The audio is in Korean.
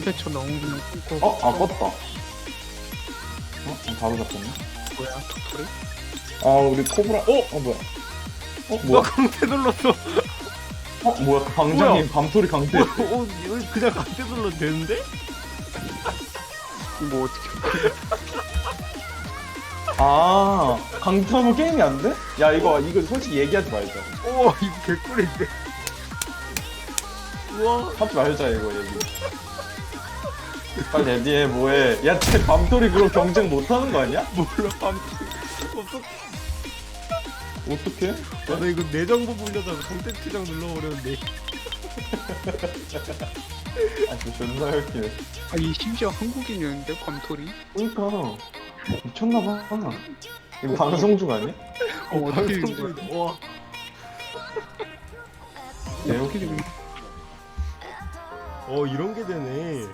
300초 넘으면 끊고 어? 아 껐다 어? 바로 잡혔네 뭐야 토토리? 아 우리 코브라 어? 어 뭐야 어나 뭐야 강태 눌렀어. 어 뭐야 강장님 밤소리 강태 어, 어, 이거 그냥 강태 눌러도 되는데? 뭐 어떻게 아 강타무 게임이 안 돼? 야 이거 이거 솔직히 얘기하지 말자 우와, 이거 개꿀인데. 우와. 하지 말자 이거 얘기 빨리 얘기해 뭐해 야쟤 밤소리 그럼 경쟁 못하는 거 아니야? 몰라, 방 어떡 어떡해? 아, 나 이거 내 정보 불려다가 투장 눌러버렸는데. 아저 존나 웃기네 아니 심지어 한국인이었는데 밤토리? 그니까 미쳤나봐 이거 방송 중 아니야? 어 어떻게 방송 된 거야? 중인데. 와. 네, 어떻게 된 어, 이런 게 되네.